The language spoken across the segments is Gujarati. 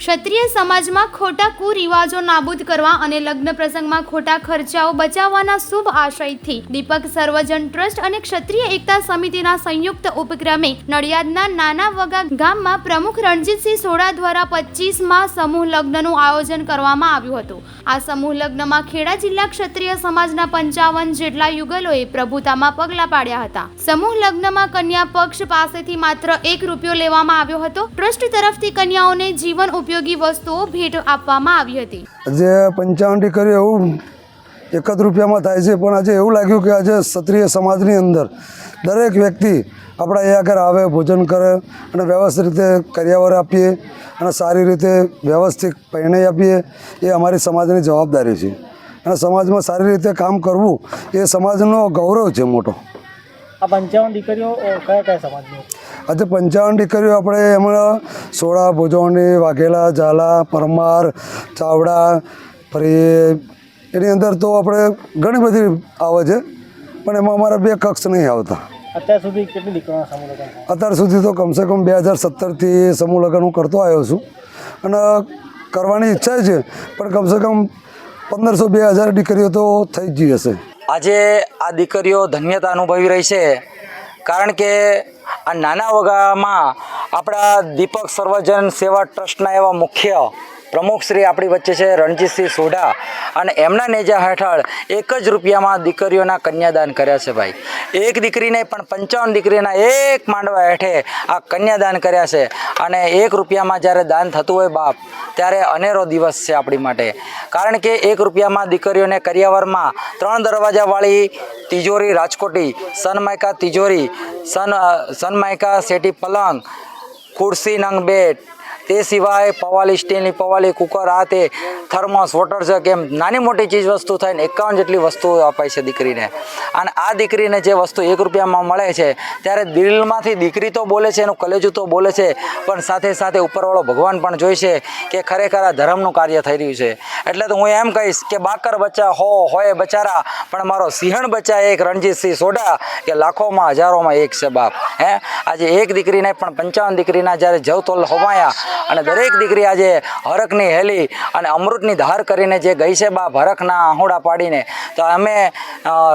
ક્ષત્રિય સમાજમાં ખોટા કુરિવાજો નાબૂદ કરવા અને લગ્ન પ્રસંગમાં ખોટા ખર્ચાઓ બચાવવાના શુભ આશયથી દીપક સર્વજન ટ્રસ્ટ અને ક્ષત્રિય એકતા સમિતિના સંયુક્ત ઉપક્રમે નડિયાદના નાના વગા ગામમાં પ્રમુખ રણજીતસિંહ સોડા દ્વારા પચીસમાં સમૂહ લગ્નનું આયોજન કરવામાં આવ્યું હતું. આ સમૂહ લગ્નમાં ખેડા જિલ્લા ક્ષત્રિય સમાજના પંચાવન જેટલા યુગલોએ પ્રભુતામાં પગલાં પાડ્યા હતા. સમૂહ લગ્નમાં કન્યા પક્ષ પાસેથી માત્ર એક રૂપિયો લેવામાં આવ્યો હતો. ટ્રસ્ટ તરફથી કન્યાઓને જીવન ઉપયોગી વસ્તુઓ ભેટ આપવામાં આવી હતી. જે પંચાવન કર્યું એવું એક જ રૂપિયામાં થાય છે, પણ આજે એવું લાગ્યું કે આજે ક્ષત્રિય સમાજની અંદર દરેક વ્યક્તિ આપણા અહીંયા આગળ આવે, ભોજન કરે અને વ્યવસ્થિત રીતે કર્યાવર આપીએ અને સારી રીતે વ્યવસ્થિત પરિણય આપીએ, એ અમારી સમાજની જવાબદારી છે. અને સમાજમાં સારી રીતે કામ કરવું એ સમાજનો ગૌરવ છે મોટો. આ પંચાવન દીકરીઓ કયા કયા સમાજની? આજે પંચાવન દીકરીઓ આપણે એમાં સોડા ભોજવણી વાઘેલા ઝાલા પરમાર ચાવડા ફરી એની અંદર તો આપણે ઘણી બધી આવે છે પણ એમાં અમારા બે કક્ષ નહીં આવતા. અત્યાર સુધી કેટલી થયા? અત્યાર સુધી તો કમસે કમ બે હજાર સત્તરથી સમૂહ લગ્ન હું કરતો આવ્યો છું. અને કરવાની ઈચ્છા છે પણ કમસે કમ પંદરસો બે હજાર દીકરીઓ તો થઈ જ હશે આજે આ દીકરીઓ ધન્યતા અનુભવી રહી છે. કારણ કે આ નાના વગામાં આપણા દીપક સર્વજન સેવા ટ્રસ્ટના એવા મુખ્ય પ્રમુખ શ્રી આપણી વચ્ચે છે રણજીતસિંહ સોઢા અને એમના નેજા હેઠળ એક જ રૂપિયામાં દીકરીઓના કન્યાદાન કર્યા છે ભાઈ. એક દીકરીને પણ પંચાવન દીકરીના એક માંડવા હેઠે આ કન્યાદાન કર્યા છે અને એક રૂપિયામાં જ્યારે દાન થતું હોય બાપ ત્યારે અનેરો દિવસ છે આપણી માટે. કારણ કે એક રૂપિયામાં દીકરીઓને કરિયાવરમાં ત્રણ દરવાજાવાળી તિજોરી રાજકોટી સનમાયકા તિજોરી, સન સનમાયકા સેટી પલંગ ખુરશી નંગ બેટ તે સિવાય પવાલી સ્ટીલની પવાલી કુકર આ તે થર્મોસ, વોટર જગ એમ નાની મોટી ચીજ વસ્તુ થઈને એકાવન જેટલી વસ્તુઓ અપાય છે દીકરીને. અને આ દીકરીને જે વસ્તુ એક રૂપિયામાં મળે છે, ત્યારે દિલમાંથી દીકરી તો બોલે છે, એનું કલેજું તો બોલે છે, પણ સાથે સાથે ઉપરવાળો ભગવાન પણ જોઈ છે કે ખરેખર આ ધર્મનું કાર્ય થઈ રહ્યું છે. એટલે તો હું એમ કહીશ કે બાકર બચ્ચા હો, હોય બચારા, પણ મારો સિંહણ બચ્ચા એક રણજીતસિંહ સોઢા કે લાખોમાં હજારોમાં એક છે બાપ. હે? આજે એક દીકરીને પણ પંચાવન દીકરીના જ્યારે જવતોલ હોમાયા અને દરેક દીકરી આજે હરખની હેલી અને અમૃતની ધાર કરીને જે ગઈ છે બાપ ભરખના આહોડા પાડીને, તો અમે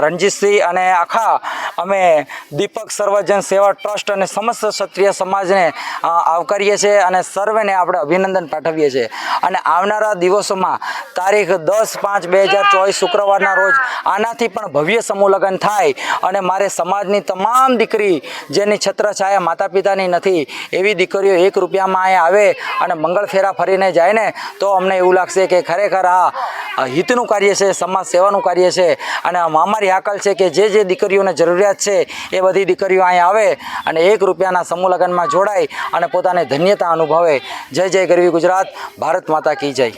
રણજીતસિંહ અને આખા અમે દીપક સર્વજન સેવા ટ્રસ્ટ અને સમસ્ત ક્ષત્રિય સમાજને આવકારીએ છીએ અને સર્વેને આપણે અભિનંદન પાઠવીએ છીએ. અને આવનારા દિવસોમાં તારીખ દસ પાંચ બે હજાર ચોવીસ શુક્રવારના રોજ આનાથી પણ ભવ્ય સમૂહ લગ્ન થાય અને મારે સમાજની તમામ દીકરી જેની છત્રછાયા માતા પિતાની નથી. એવી દીકરીઓ એક રૂપિયામાં અહીંયા આવે અને મંગળ ફેરા ફરીને જાય ને તો અમને એવું લાગશે કે ખરેખર આ હિતનું કાર્ય છે, સમાજ સેવાનું કાર્ય છે. અને અમારી હાકલ છે કે જે જે દીકરીઓને જરૂરિયાત છે, એ બધી દીકરીઓ અહીંયા આવે અને એક રૂપિયાના સમૂહ લગ્નમાં જોડાય અને પોતાને ધન્યતા અનુભવે. જય જય ગરવી ગુજરાત, ભારત માતા કી જય.